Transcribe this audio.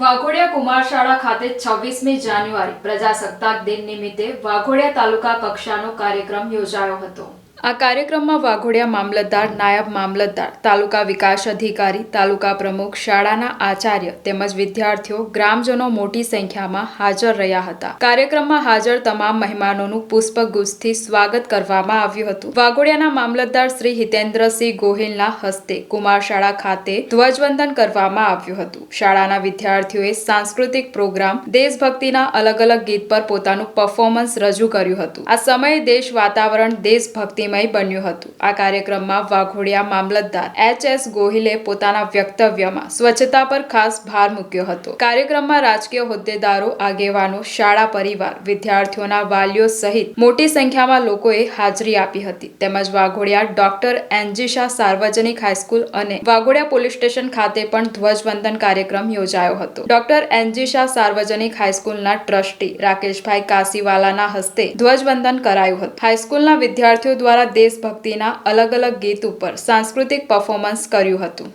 વાઘોડિયા કુમાર શાળા ખાતે છવ્વીસમી જાન્યુઆરી પ્રજાસત્તાક દિન નિમિત્તે વાઘોડિયા તાલુકા કક્ષાનો કાર્યક્રમ યોજાયો હતો. આ કાર્યક્રમમાં વાઘોડિયા મામલતદાર, નાયબ મામલતદાર, તાલુકા વિકાસ અધિકારી, તાલુકા પ્રમુખ, શાળાના આચાર્ય તેમજ વિદ્યાર્થીઓ, ગ્રામજનો મોટી સંખ્યામાં હાજર રહ્યા હતા. કાર્યક્રમમાં હાજર તમામ મહેમાનોનું પુષ્પગુચ્છથી સ્વાગત કરવામાં આવ્યું હતું. વાઘોડિયાના મામલતદાર શ્રી હિતેન્દ્રસિંહ ગોહિલના હસ્તે કુમાર શાળા ખાતે ધ્વજવંદન કરવામાં આવ્યું હતું. શાળાના વિદ્યાર્થીઓએ સાંસ્કૃતિક પ્રોગ્રામ, દેશભક્તિના અલગ અલગ ગીત પર પોતાનું પરફોર્મન્સ રજૂ કર્યું હતું. આ સમયે દેશ વાતાવરણ દેશભક્તિમય બન્યું હતું. આ કાર્યક્રમમાં વાઘોડિયા મામલતદાર એચ એસ ગોહિલે પોતાના વ્યક્તવ્યમાં સ્વચ્છતા પર ખાસ ભાર મૂક્યો હતો. કાર્યક્રમમાં રાજકીય હોદ્દેદારો, આગેવાનો, શાળા પરિવાર, વિદ્યાર્થીઓના વાલીઓ સહિત મોટી સંખ્યામાં લોકોએ હાજરી આપી હતી. તેમજ વાઘોડિયા ડોક્ટર એનજી સાર્વજનિક હાઈસ્કૂલ અને વાઘોડિયા પોલીસ સ્ટેશન ખાતે પણ ધ્વજવંદન કાર્યક્રમ યોજાયો હતો. ડોક્ટર એનજી સાર્વજનિક હાઈસ્કૂલના ટ્રસ્ટી રાકેશભાઈ કાસીવાલાના હસ્તે ધ્વજવંદન કરાયું હતું. હાઈસ્કૂલના વિદ્યાર્થીઓ દ્વારા દેશભક્તિના અલગ અલગ ગીત ઉપર સાંસ્કૃતિક પરફોર્મન્સ કર્યું હતું.